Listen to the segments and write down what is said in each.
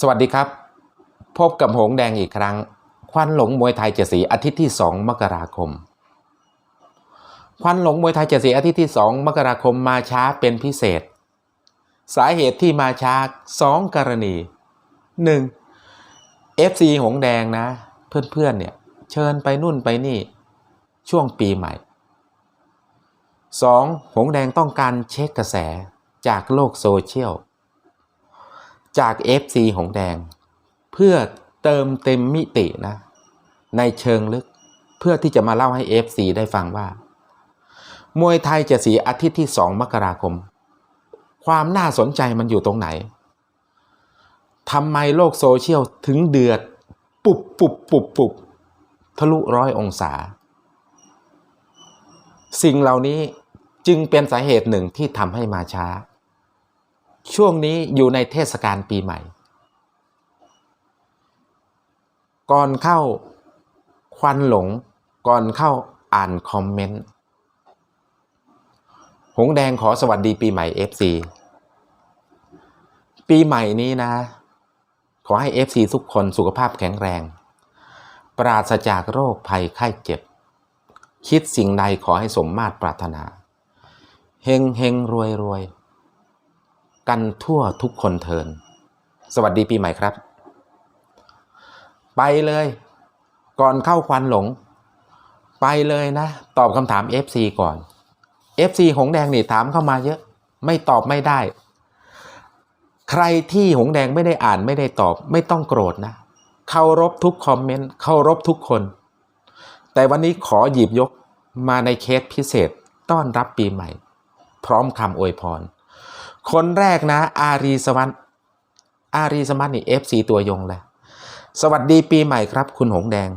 สวัสดีครับ พบกับหงแดงอีกครั้ง ควันหลงมวยไทยเจสีอาทิตย์ที่ 2 มกราคม ควันหลงมวยไทยเจสีอาทิตย์ที่ 2 มกราคมมาช้าเป็นพิเศษ สาเหตุที่มาช้า 2 กรณี 1. FC หงแดงนะ เพื่อนๆเนี่ยเชิญไปนู่นไปนี่ ช่วงปีใหม่ 2. หงแดงต้องการเช็คกระแสจากโลกโซเชียล จาก FC หงแดง เพื่อเติมเต็มมิตินะ ในเชิงลึกเพื่อที่จะมาเล่าให้ FC ได้ฟังว่า มวยไทยจะสีอาทิตย์ที่ 2 มกราคม ความน่าสนใจมันอยู่ตรงไหนทำไมโลกโซเชียลถึงเดือด ปุบปุบปุบปุบทะลุร้อยองศา สิ่งเหล่านี้จึงเป็นสาเหตุหนึ่งที่ทำให้มาช้า ช่วงนี้อยู่ในเทศกาลปีใหม่ ก่อนเข้าควันหลง ก่อนเข้าอ่านคอมเมนต์ หงแดงขอสวัสดีปีใหม่ FC ปีใหม่นี้นะ ขอให้ FC ทุกคนสุขภาพแข็งแรง ปราศจากโรคภัยไข้เจ็บ คิดสิ่งใดขอให้สมมาตรปรารถนา เฮงเฮงรวยรวย กันทั่วทุกคนเทิน สวัสดีปีใหม่ครับ ไปเลย ก่อนเข้าควันหลง ไปเลยนะ ตอบคำถาม FC ก่อน FC หงแดงนี่ถามเข้ามาเยอะ ไม่ตอบไม่ได้ ใครที่หงแดงไม่ได้อ่านไม่ได้ตอบ ไม่ต้องโกรธนะเคารพทุกคอมเมนต์เคารพทุกคน แต่วันนี้ขอหยิบยกมาในเคสพิเศษต้อนรับปีใหม่ พร้อมคำอวยพร คนแรกนะ อารีสวัสด์อารีสวัสดิ์นี่ FC ตัวยงเลยสวัสดีปีใหม่ครับ คุณหงแดง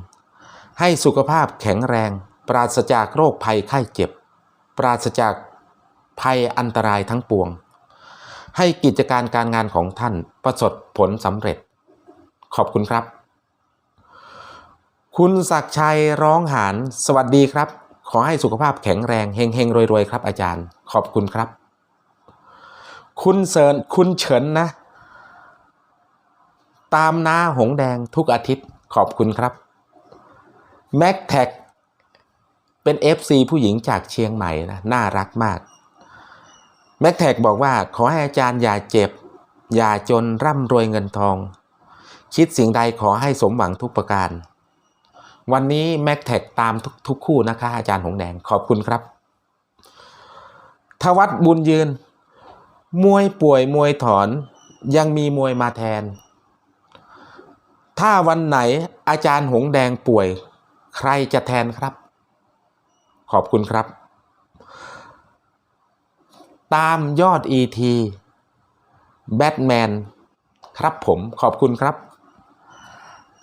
ให้สุขภาพแข็งแรง ปราศจากโรคภัยไข้เจ็บ ปราศจากภัยอันตรายทั้งปวง ให้กิจการการงานของท่านประสบผลสำเร็จ ขอบคุณครับ คุณศักชัยร้องหานสวัสดีครับ ขอให้สุขภาพแข็งแรงเฮงเฮงรวยรวยๆครับอาจารย์ ขอบคุณครับ คุณเซินคุณเฉินนะ ตามน้าหงแดงทุกอาทิตย์ขอบคุณครับแม็กแท็กเป็น FC ผู้หญิงจากเชียงใหม่นะน่ารักมากแม็กแท็กบอกว่าขอให้อาจารย์อย่าเจ็บ อย่าจนร่ำรวยเงินทอง คิดสิ่งใดขอให้สมหวังทุกประการ วันนี้แม็กแท็กตามทุกทุกคู่นะคะ อาจารย์หงแดงขอบคุณครับทวัตบุญยืน มวยป่วยมวยถอนยังมีมวยมาแทน ถ้าวันไหนอาจารย์หงแดงป่วย ใครจะแทนครับ ขอบคุณครับ ตามยอด ET แบทแมนครับผมขอบคุณครับ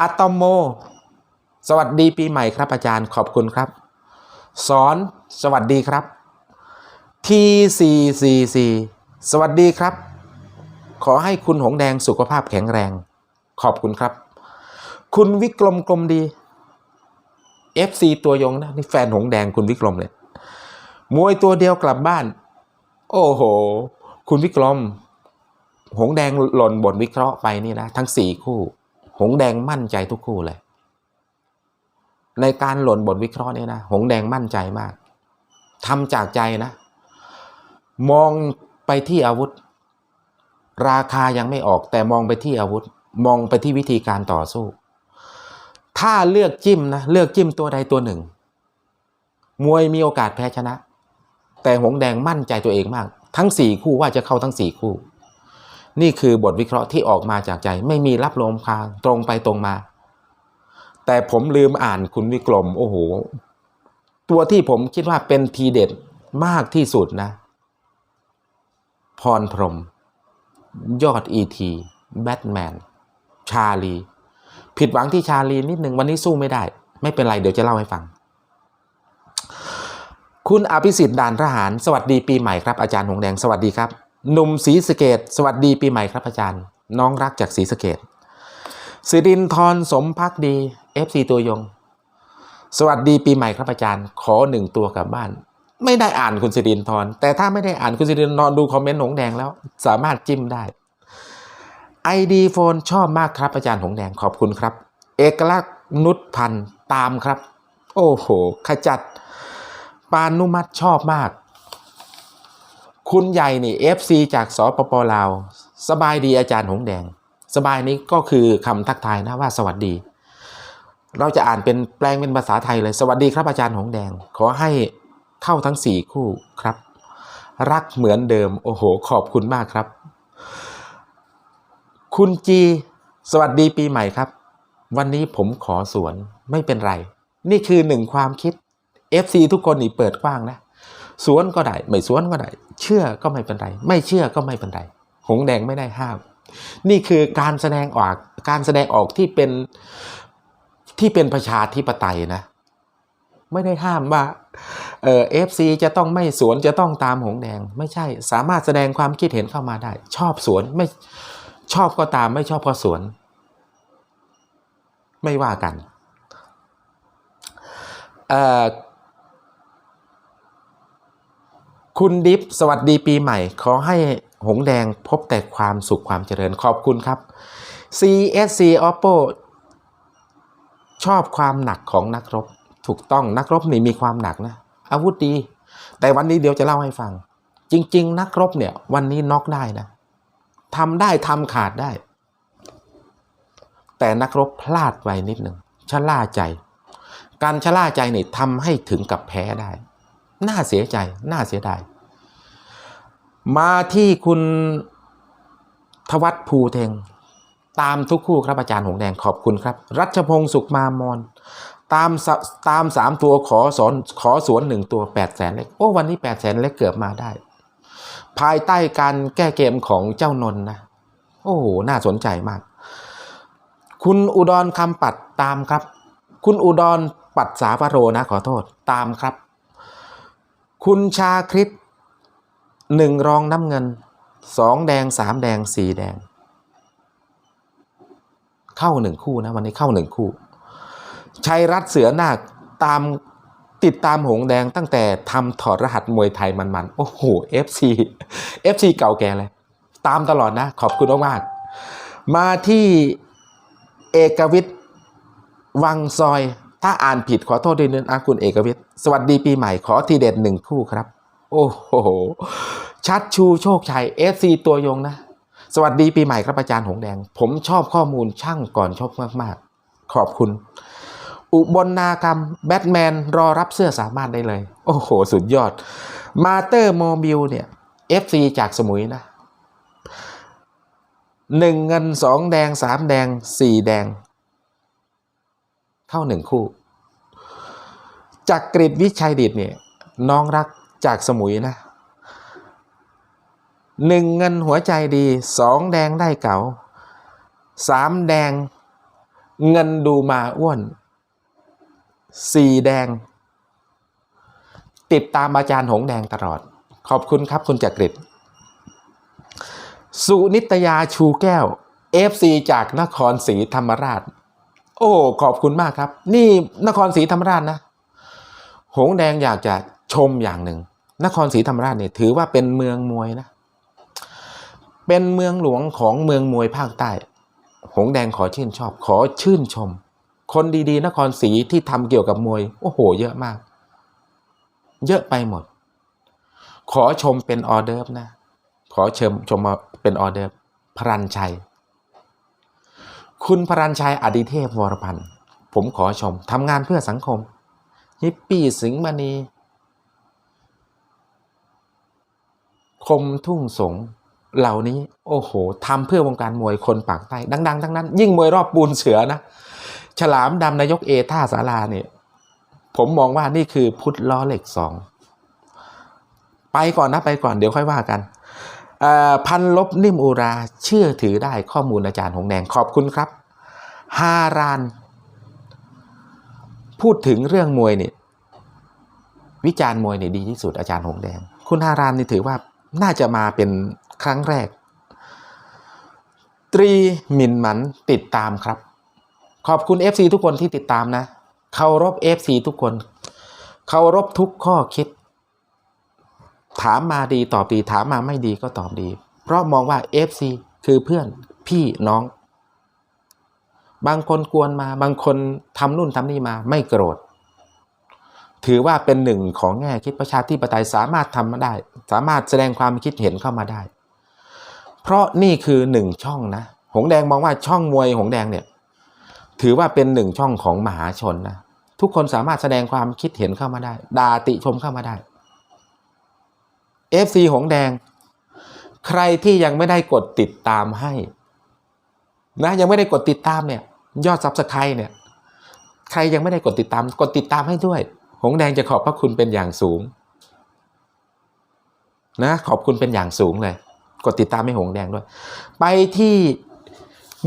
อะตอมโม สวัสดีปีใหม่ครับอาจารย์ขอบคุณครับ สอนสวัสดีครับ T444 สวัสดีครับ ขอให้คุณหงแดงสุขภาพแข็งแรง ขอบคุณครับ คุณวิกรมกลมดี FC ตัวยงนะนี่แฟนหงแดงคุณวิกรมเลยมวยตัวเดียวกลับบ้าน โอ้โห คุณวิกรม หงแดงหล่นบทวิเคราะห์ไปนี่นะทั้งสี่คู่ หงแดงมั่นใจทุกคู่เลย ในการหล่นบทวิเคราะห์นี่นะหงแดงมั่นใจมากทำจากใจนะ มอง ไปที่อาวุธ ราคายังไม่ออกแต่มองไปที่อาวุธ มองไปที่วิธีการต่อสู้ ถ้าเลือกจิ้มนะเลือกจิ้มตัวใดตัวหนึ่ง มวยมีโอกาสแพ้ชนะ แต่หงแดงมั่นใจตัวเองมาก ทั้งสี่คู่ว่าจะเข้าทั้งสี่คู่ นี่คือบทวิเคราะห์ที่ออกมาจากใจ ไม่มีรับลมคางตรงไปตรงมา แต่ผมลืมอ่านคุณวิกรมโอ้โหตัวที่ผมคิดว่าเป็นทีเด็ดมากที่สุดนะ พรพรม ยอดอีทีแบทแมน ชาลี ผิดหวังที่ชาลีนิดหนึ่งวันนี้สู้ไม่ได้ ไม่เป็นไรเดี๋ยวจะเล่าให้ฟัง คุณอภิสิทธิ์ด่านทหาร สวัสดีปีใหม่ครับอาจารย์หงแดงสวัสดีครับหนุ่มศรีสเกดสวัสดีปีใหม่ครับอาจารย์ น้องรักจากศรีสเกดสิรินทรสมพักดี FC ตัวยง สวัสดีปีใหม่ครับอาจารย์ ขอหนึ่งตัวกลับบ้าน ไม่ได้อ่านคุณสิรินทรแต่ถ้าไม่ได้อ่านคุณสิรินทรดูคอมเมนต์หงแดงแล้ว สามารถจิ้มได้ ID โฟนชอบมากครับอาจารย์หงแดงขอบคุณครับ เอกลักษณ์นุชพันธ์ตามครับ โอ้โห ขจัด ปานุมัติชอบมาก คุณใหญ่นี่ FC จากสปปลาว สบายดีอาจารย์หงแดง สบายนี้ก็คือคำทักทายนะว่าสวัสดี เราจะอ่านเป็นแปลงเป็นภาษาไทยเลย สวัสดีครับอาจารย์หงแดง ขอให้ เข้าทั้ง 4 คู่ครับ รักเหมือนเดิม โอ้โห ขอบคุณมากครับ คุณจีสวัสดีปีใหม่ครับ วันนี้ผมขอสวนไม่เป็นไร นี่คือหนึ่งความคิด FC ทุกคนนี่เปิดกว้างนะสวนก็ได้ ไม่สวนก็ได้ เชื่อก็ไม่เป็นไร ไม่เชื่อก็ไม่เป็นไร หงแดงไม่ได้ห้าม นี่คือการแสดงออกการแสดงออกที่เป็นที่เป็นประชาธิปไตยนะ ไม่ได้ห้ามว่า เอฟซีจะต้องไม่สวนจะต้องตามหงแดง ไม่ใช่สามารถแสดงความคิดเห็นเข้ามาได้ ชอบสวนไม่ชอบก็ตามไม่ชอบก็สวน ไม่ว่ากันคุณดิฟสวัสดีปีใหม่ ขอให้หงแดงพบแต่ความสุขความเจริญขอบคุณครับ CSC Oppo ชอบความหนักของนักรบ ถูกต้องนักรบนี่มีความหนักนะ อาวุธดี แต่วันนี้เดี๋ยวจะเล่าให้ฟัง จริง ๆ นักรบเนี่ย วันนี้น็อกได้นะทำได้ทำขาดได้ แต่นักรบพลาดไปนิดหนึ่งชะล่าใจ การชะล่าใจเนี่ยทำให้ถึงกับแพ้ได้ น่าเสียใจ น่าเสียดายมาที่คุณทวัฒน์ภูเทงตามทุกคู่ครับอาจารย์หงแดงขอบคุณครับ รัชพงศ์สุขมามอน ตามตามสามตัวขอสอนขอสวนหนึ่งตัวแปดแสนเล็กโอ้วันนี้แปดแสนเล็กเกือบมาได้ ภายใต้การแก้เกมของเจ้านนนะ โอ้โห น่าสนใจมาก คุณอุดรคำปัดตามครับ คุณอุดรปัดสาวโรนะขอโทษตามครับ คุณชาคริตหนึ่งรองน้ำเงินสองแดงสามแดงสี่แดง เข้าหนึ่งคู่นะวันนี้เข้าหนึ่งคู่ ชัยรัตเสือนาคตามติดตามหงแดงตั้งแต่ทำถอดรหัสมวยไทยมันๆ โอ้โห FC FC เก่าแก่เลย ตามตลอดนะ ขอบคุณมากๆมาที่เอกวิทย์วังซอย ถ้าอ่านผิดขอโทษด้วยนะอาคุณเอกวิทย์สวัสดีปีใหม่ขอทีเด็ดหนึ่งคู่ครับ โอ้โห ชัดชูโชคชัย FC ตัวยงนะ สวัสดีปีใหม่ครับอาจารย์หงแดง ผมชอบข้อมูลช่างก่อนชกมากๆ ขอบคุณ อุบลนากรรม แบทแมน รอรับเสื้อสามารถได้เลย โอ้โห สุดยอด มาเตอร์โมบิลเนี่ย FC จากสมุยนะหนึ่งเงินสองแดงสามแดงสี่แดงเข้าหนึ่งคู่ จากกริดวิชัยดิตเนี่ย น้องรักจากสมุยนะหนึ่งเงินหัวใจดีสองแดงได้เก๋าสามแดงเงินดูมาอ้วน สีแดง ติดตามอาจารย์หงแดงตลอด ขอบคุณครับคุณจักริดสุนิตยาชูแก้ว FC จากนครศรีธรรมราช โอ้ขอบคุณมากครับ นี่นครศรีธรรมราชนะ หงแดงอยากจะชมอย่างหนึ่ง นครศรีธรรมราชเนี่ยถือว่าเป็นเมืองมวยนะ เป็นเมืองหลวงของเมืองมวยภาคใต้ หงแดงขอชื่นชอบขอชื่นชม คนดีๆ นครศรีที่ทำเกี่ยวกับมวยโอ้โห เยอะมาก เยอะไปหมด ขอชมเป็นออเดิร์ฟนะ ขอเชิญชมมาเป็นออเดิร์ฟพรันชัย คุณพรันชัยอดิเทพวรพันธ์ผมขอชมทำงานเพื่อสังคมฮิปปี้สิงห์มณี คมทุ่งสงเหล่านี้ โอ้โหทำเพื่อวงการมวยคนปากใต้ดัง ๆ ทั้งนั้น ยิ่งมวยรอบปูนเสือนะ ฉลามดำนายกเอท่าสาราเนี่ยผมมองว่านี่คือพุทธล้อเหล็กสองไปก่อนนะไปก่อนเดี๋ยวค่อยว่ากันพันลบนิ่มอุราเชื่อถือได้ข้อมูลอาจารย์หงแดงขอบคุณครับฮาราน พูดถึงเรื่องมวยเนี่ยวิจารณ์มวยเนี่ยดีที่สุดอาจารย์หงแดง คุณฮารานนี่ถือว่าน่าจะมาเป็นครั้งแรก ตรีมินหมันติดตามครับ ขอบคุณ FC ทุกคนที่ติดตามนะเคารพ FC ทุกคนเคารพทุกข้อคิด ถามมาดีตอบดีถามมาไม่ดีก็ตอบดี เพราะมองว่า FC คือเพื่อนพี่น้อง บางคนกวนมา บางคนทำนู่นทำนี่มาไม่โกรธ ถือว่าเป็นหนึ่งของแง่คิดประชาธิปไตยสามารถทำมาได้ สามารถแสดงความคิดเห็นเข้ามาได้ เพราะนี่คือหนึ่งช่องนะ หงแดงมองว่าช่องมวยหงแดงเนี่ย ถือว่าเป็นหนึ่งช่องของมหาชนนะทุกคนสามารถแสดงความคิดเห็นเข้ามาได้ด่าติชมเข้ามาได้ FC หงแดง ใครที่ยังไม่ได้กดติดตามให้นะยังไม่ได้กดติดตามเนี่ย ยอดซับสไครต์เนี่ย ใครยังไม่ได้กดติดตาม กดติดตามให้ด้วย หงแดงจะขอบพระคุณเป็นอย่างสูง นะ ขอบคุณเป็นอย่างสูงเลย กดติดตามให้หงแดงด้วย ไปที่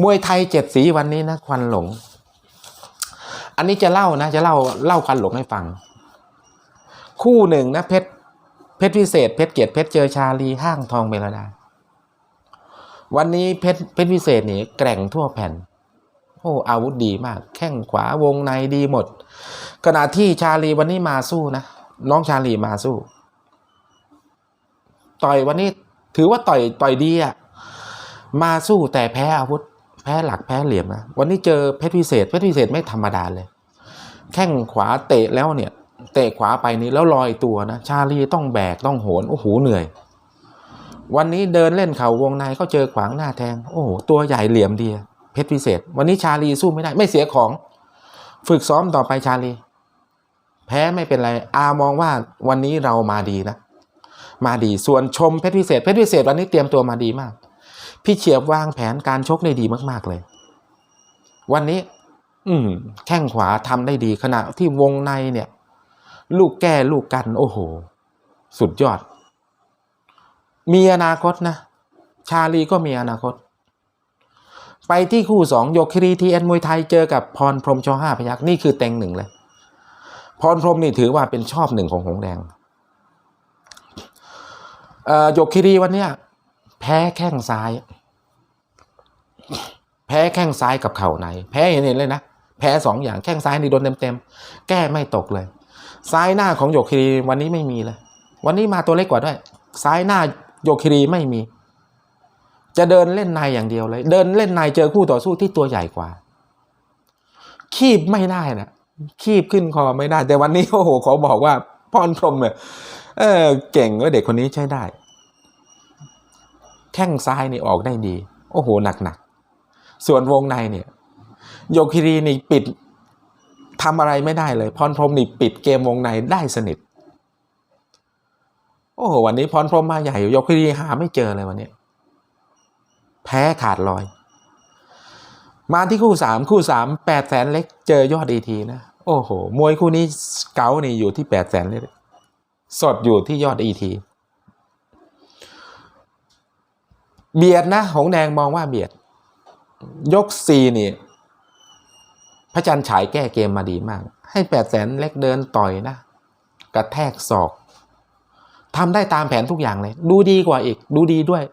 มวยไทยเจ็ดสีวันนี้นะควันหลง อันนี้จะเล่านะ จะเล่าเล่าควันหลงให้ฟัง คู่หนึ่งนะเพชรเพชรพิเศษเพชรเกียรติเพชรเจอชาลีห้างทองเมลดาวันนี้เพชรเพชรพิเศษนี่แกร่งทั่วแผ่นโอ้อาวุธดีมาก แข้งขวาวงในดีหมด ขณะที่ชาลีวันนี้มาสู้นะน้องชาลีมาสู้ ต่อยวันนี้ถือว่าต่อยต่อยดีอะมาสู้แต่แพ้อาวุธ แพ้หลักแพ้เหลี่ยมนะวันนี้เจอเพชรพิเศษเพชรพิเศษไม่ธรรมดาเลย แข้งขวาเตะแล้วเนี่ย เตะขวาไปนี้แล้วลอยตัวนะ ชาลีต้องแบกต้องโหนโอ้โหเหนื่อย วันนี้เดินเล่นเข่าวงในก็เจอขวางหน้าแทง โอ้โหตัวใหญ่เหลี่ยมดีเพชรพิเศษ วันนี้ชาลีสู้ไม่ได้ไม่เสียของ ฝึกซ้อมต่อไปชาลี แพ้ไม่เป็นไรอามองว่าวันนี้เรามาดีนะมาดีส่วนชมเพชรพิเศษเพชรพิเศษวันนี้เตรียมตัวมาดีมาก พี่เฉียบวางแผนการชกได้ดีมาก ๆเลย วันนี้ อืมแข้งขวาทำได้ดีขณะที่วงในเนี่ย ลูกแก้ลูกกัน โอ้โห สุดยอด มีอนาคตนะชาลีก็มีอนาคต ไปที่คู่สองยกครีทีเอ็นมวยไทยเจอกับพรพรหมชห้าพยักษ์นี่คือเต็งหนึ่งเลยพรพรหมนี่ถือว่าเป็นชอบหนึ่งของหงแดงเอ่อยกคิรีวันเนี้ย แพ้แข้งซ้าย แพ้แข้งซ้ายกับเข่าใน แพ้เห็นเห็นเลยนะแพ้สองอย่างแข้งซ้ายนี่โดนเต็มๆแก้ไม่ตกเลย ซ้ายหน้าของโยคิรีวันนี้ไม่มีเลย วันนี้มาตัวเล็กกว่าด้วย ซ้ายหน้าโยคิรีไม่มี จะเดินเล่นในอย่างเดียวเลย เดินเล่นในเจอคู่ต่อสู้ที่ตัวใหญ่กว่า คีบไม่ได้นะคีบขึ้นคอไม่ได้ แต่วันนี้โอ้โหขอบอกว่าพรพรมเนี่ยเออเก่งว่าเด็กคนนี้ใช้ได้ แข้งซ้ายนี่ออกได้ดี โอ้โหหนักๆ ส่วนวงในเนี่ย โยคิรีนี่ปิดทำอะไรไม่ได้เลย พรพรมนี่ปิดเกมวงในได้สนิท โอ้โหวันนี้พรพรมมาใหญ่โยคิรีหาไม่เจอเลยวันนี้ แพ้ขาดลอย มาที่คู่สามคู่สามแปดแสนเล็กเจอยอดอีทีนะโอ้โห มวยคู่นี้เก๋านี่อยู่ที่แปดแสนเล็กสดอยู่ที่ยอดอีที เบียดนะ หงแดงมองว่าเบียด ยกซีนี่ พระจันทร์ฉายแก้เกมมาดีมาก ให้แปดแสนเล็กเดินต่อยนะ กระแทกศอกทำได้ตามแผนทุกอย่างเลย ดูดีกว่าอีก ดูดีด้วย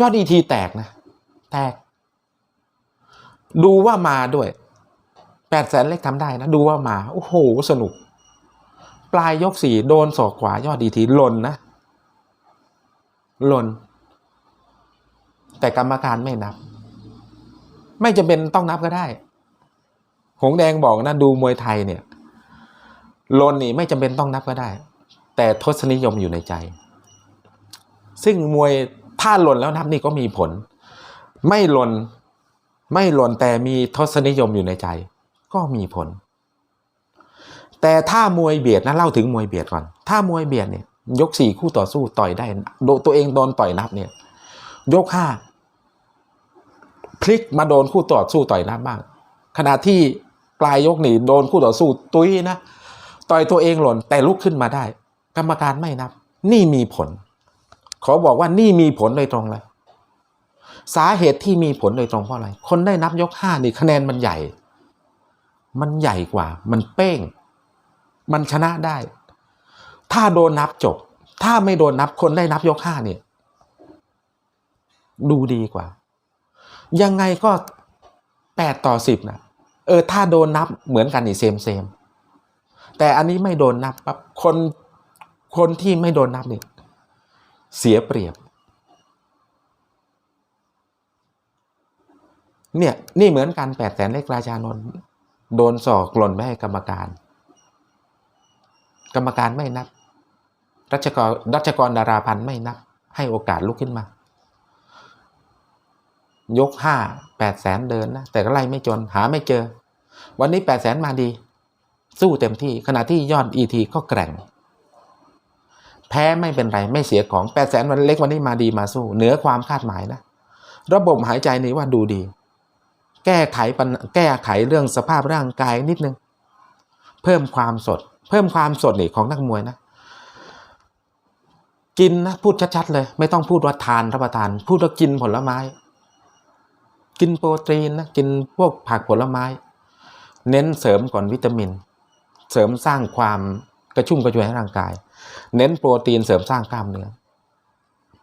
ยอดอีทีแตกนะ แตก ดูว่ามาด้วยแปดแสนเล็กทำได้นะ ดูว่ามา โอ้โห สนุก ปลายยกสี่โดนศอกขวายอดดีทีหล่นนะ หล่น แต่กรรมการไม่นับ ไม่จำเป็นต้องนับก็ได้ หงแดงบอกนะดูมวยไทยเนี่ยลนนี่ไม่จำเป็นต้องนับก็ได้ แต่ทศนิยมอยู่ในใจ ซึ่งมวยถ้าหล่นแล้วนับนี่ก็มีผล ไม่หล่นไม่หล่นแต่มีทศนิยมอยู่ในใจ ก็มีผล แต่ถ้ามวยเบียดนะเล่าถึงมวยเบียดก่อน ถ้ามวยเบียดเนี่ยยกสี่คู่ต่อสู้ต่อยได้โดตัวเองโดนต่อยนับเนี่ย ยกห้า พลิกมาโดนคู่ต่อสู้ต่อยนับบ้าง ขณะที่ปลายยกนี่โดนคู่ต่อสู้ตุ้ยนะต่อยตัวเองหล่นแต่ลุกขึ้นมาได้ กรรมการไม่นับ นี่มีผล ขอบอกว่านี่มีผลโดยตรงเลย สาเหตุที่มีผลโดยตรงเพราะอะไร คนได้นับยกห้านี่คะแนนมันใหญ่ มันใหญ่กว่า มันเป้ง มันชนะได้ ถ้าโดนนับจบ ถ้าไม่โดนนับคนได้นับยกห้าเนี่ย ดูดีกว่า ยังไงก็แปดต่อสิบนะเออถ้าโดนนับเหมือนกันนี่เซมเซมแต่อันนี้ไม่โดนนับปั๊บคนคนที่ไม่โดนนับเนี่ยเสียเปรียบ เนี่ยนี่เหมือนกันแปดแสนเลขราชานนท์โดนสอกหล่นไปให้กรรมการ กรรมการไม่นับ รัชกรรัชกรดาราพันธ์ไม่นับ ให้โอกาสลุกขึ้นมา ยกห้าแปดแสนเดินนะแต่ก็ไล่ไม่จนหาไม่เจอ วันนี้แปดแสนมาดี สู้เต็มที่ขณะที่ยอดอีทีก็แกร่ง แพ้ไม่เป็นไรไม่เสียของแปดแสนวันเล็กวันนี้มาดีมาสู้ เหนือความคาดหมายนะ ระบบหายใจนี่ว่าดูดี แก้ไขปัญแก้ไขเรื่องสภาพร่างกายนิดนึง เพิ่มความสด เพิ่มความสดนี่ของนักมวยนะกินนะพูดชัดๆเลย ไม่ต้องพูดว่าทานรับประทาน พูดว่ากินผลไม้ กินโปรตีนนะกินพวกผักผลไม้ เน้นเสริมก่อนวิตามิน เสริมสร้างความกระชุ่มกระชวยให้ร่างกาย เน้นโปรตีนเสริมสร้างกล้ามเนื้อ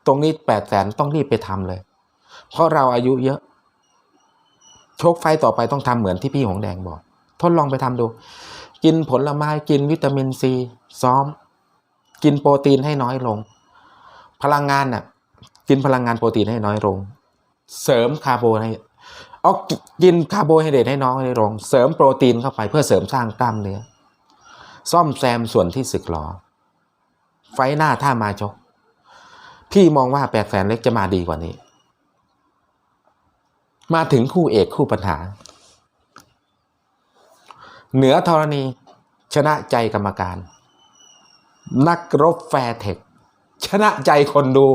ตรงนี้แปดแสนต้องรีบไปทำเลย เพราะเราอายุเยอะ โชคไฟต่อไปต้องทำเหมือนที่พี่หงแดงบอก ทดลองไปทำดู กินผลไม้กินวิตามินซีซ้อม กินโปรตีนให้น้อยลง พลังงานน่ะ กินพลังงานโปรตีนให้น้อยลง เสริมคาร์โบไฮเอากินคาร์โบไฮเดรตให้น้อยลง เสริมโปรตีนเข้าไปเพื่อเสริมสร้างกล้ามเนื้อ ซ่อมแซมส่วนที่สึกหรอ ไฟหน้าถ้ามาชก พี่มองว่าแปดแสนเล็กจะมาดีกว่านี้ มาถึงคู่เอกคู่ปัญหา เหนือธรณี ชนะใจกรรมการ นักรบแฟร์เทคชนะใจคนดู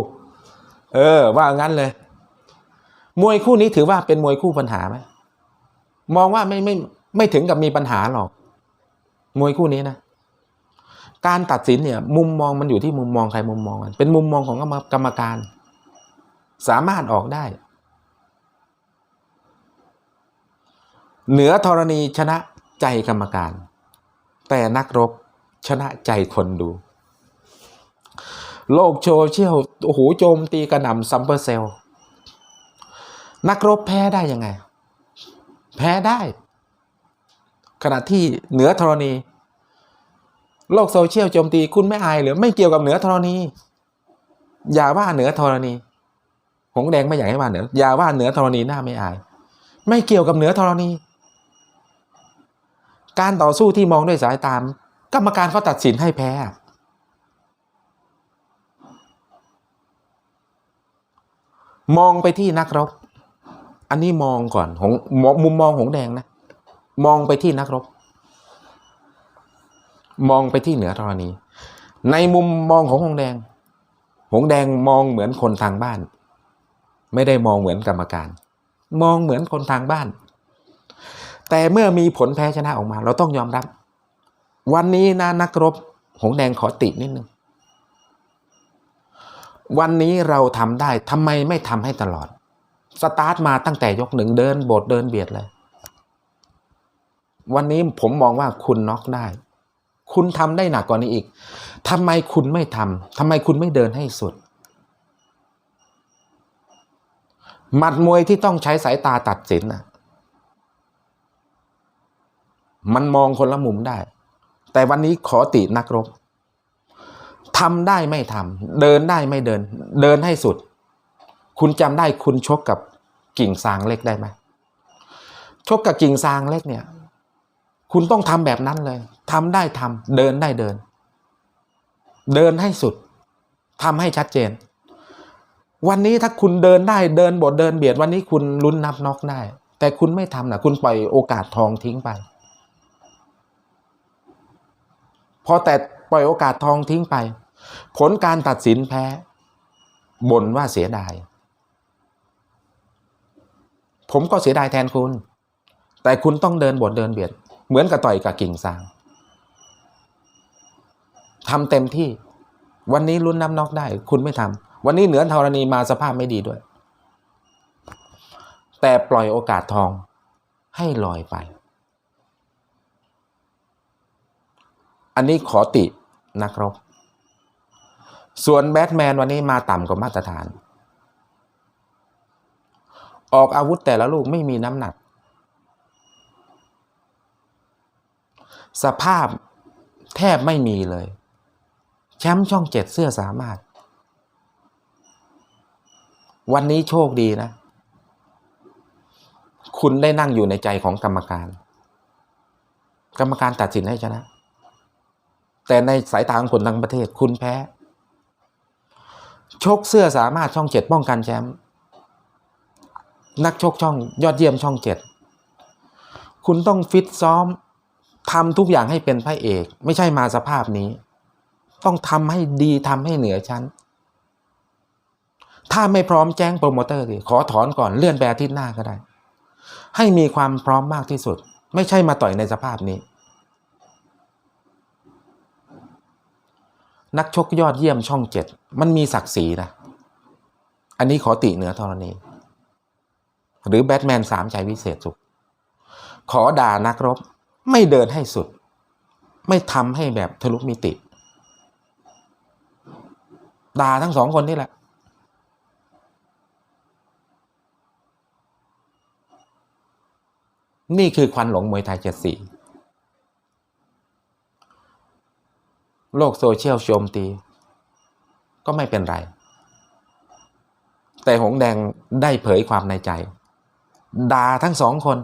เออ ว่างั้นเลย มวยคู่นี้ถือว่าเป็นมวยคู่ปัญหาไหมมองว่าไม่ไม่ไม่ถึงกับมีปัญหาหรอก มวยคู่นี้นะ การตัดสินเนี่ย มุมมองมันอยู่ที่มุมมองใครมุมมองมันเป็นมุมมองของกรรมการ สามารถออกได้ เหนือธรณีชนะใจกรรมการ แต่นักรบชนะใจคนดู โลกโซเชียลโอ้โหโจมตีกระหน่ำซัมเปอร์เซล นักรบแพ้ได้ยังไง แพ้ได้ ขณะที่เหนือธรณี โลกโซเชียลโจมตีคุณไม่อายหรือไม่เกี่ยวกับเหนือธรณี อย่าว่าเหนือธรณี หงแดงไม่อยากให้ว่าเหนืออย่าว่าเหนือธรณีหน้าไม่อาย ไม่เกี่ยวกับเหนือธรณี การต่อสู้ที่มองด้วยสายตามกรรมการเขาตัดสินให้แพ้มองไปที่นักรบ อันนี้มองก่อนของมุมมองของแดงนะ มองไปที่นักรบ มองไปที่เหนือธรณี ในมุมมองของหงแดง หงแดงมองเหมือนคนทางบ้าน ไม่ได้มองเหมือนกรรมการ มองเหมือนคนทางบ้าน แต่เมื่อมีผลแพ้ชนะออกมา เราต้องยอมรับ วันนี้นะนักรบ หงแดงขอตินิดนึงวันนี้เราทำได้ทำไมไม่ทำให้ตลอด สตาร์ทมาตั้งแต่ยกหนึ่งเดินโบดเดินเบียดเลย วันนี้ผมมองว่าคุณน็อกได้ คุณทำได้หนักกว่านี้อีกทำไมคุณไม่ทำทำไมคุณไม่เดินให้สุด หมัดมวยที่ต้องใช้สายตาตัดสินน่ะมันมองคนละมุมได้ แต่วันนี้ขอตินักรบทำได้ไม่ทำเดินได้ไม่เดิน เดินให้สุด คุณจำได้คุณชกกับกิ่งซางเล็กได้ไหมชกกับกิ่งซางเล็กเนี่ย คุณต้องทำแบบนั้นเลยทำได้ทำเดินได้เดิน เดินให้สุดทำให้ชัดเจน วันนี้ถ้าคุณเดินได้เดินบทเดินเบียดวันนี้คุณลุ้นนับน็อกได้ แต่คุณไม่ทำนะคุณปล่อยโอกาสทองทิ้งไป พอแต่ปล่อยโอกาสทองทิ้งไป ผลการตัดสินแพ้บ่นว่าเสียดาย ผมก็เสียดายแทนคุณ แต่คุณต้องเดินบทเดินเบียด เหมือนกับต่อยกับกิ่งซางทำเต็มที่ วันนี้ลุ้นน้ำนอกได้ คุณไม่ทำวันนี้เหนือธรณีมาสภาพไม่ดีด้วย แต่ปล่อยโอกาสทองให้ลอยไป อันนี้ขอตินักรบ ส่วนแบทแมนวันนี้มาต่ำกว่ามาตรฐาน ออกอาวุธแต่ละลูกไม่มีน้ำหนัก สภาพแทบไม่มีเลย แชมป์ช่องเจ็ดเสื้อสามารถ วันนี้โชคดีนะ คุณได้นั่งอยู่ในใจของกรรมการ กรรมการตัดสินให้ชนะ แต่ในสายตาของคนทั้งประเทศคุณแพ้ ชกเสื้อสามารถช่องเจ็ดป้องกันแชมป์ นักชกช่องยอดเยี่ยมช่องเจ็ดคุณต้องฟิตซ้อมทำทุกอย่างให้เป็นพระเอก ไม่ใช่มาสภาพนี้ ต้องทำให้ดีทำให้เหนือชั้น ถ้าไม่พร้อมแจ้งโปรโมเตอร์ดิขอถอนก่อนเลื่อนไปอาทิตย์หน้าก็ได้ ให้มีความพร้อมมากที่สุด ไม่ใช่มาต่อยในสภาพนี้ นักชกยอดเยี่ยมช่องเจ็ดมันมีศักดิ์ศรีนะ อันนี้ขอติเหนือธรณี หรือแบทแมนสามใจวิเศษสุข ขอด่านักรบ ไม่เดินให้สุด ไม่ทำให้แบบทะลุมิติ ด่าทั้งสองคนนี่แหละ นี่คือควันหลงมวยไทยเจ็ดสี่โลกโซเชียลโจมตี ก็ไม่เป็นไร แต่หงแดงได้เผยความในใจ ด่าทั้งสองคน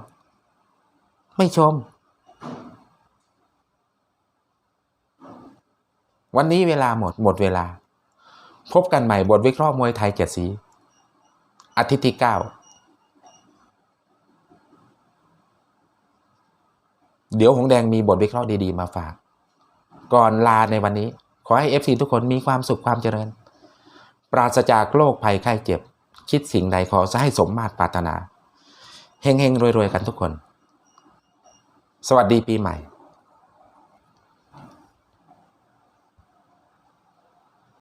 ไม่ชม วันนี้เวลาหมดหมดเวลา พบกันใหม่บทวิเคราะห์มวยไทยเจ็ดสีอาทิตย์ที่เก้าเดี๋ยวหงแดงมีบทวิเคราะห์ดี ๆ มาฝาก ก่อนลาในวันนี้ ขอให้ FC ทุกคนมีความสุขความเจริญ ปราศจากโรคภัยไข้เจ็บ คิดสิ่งใดขอจะให้สมมาตรปรารถนา เฮงๆรวยๆกันทุกคน สวัสดีปีใหม่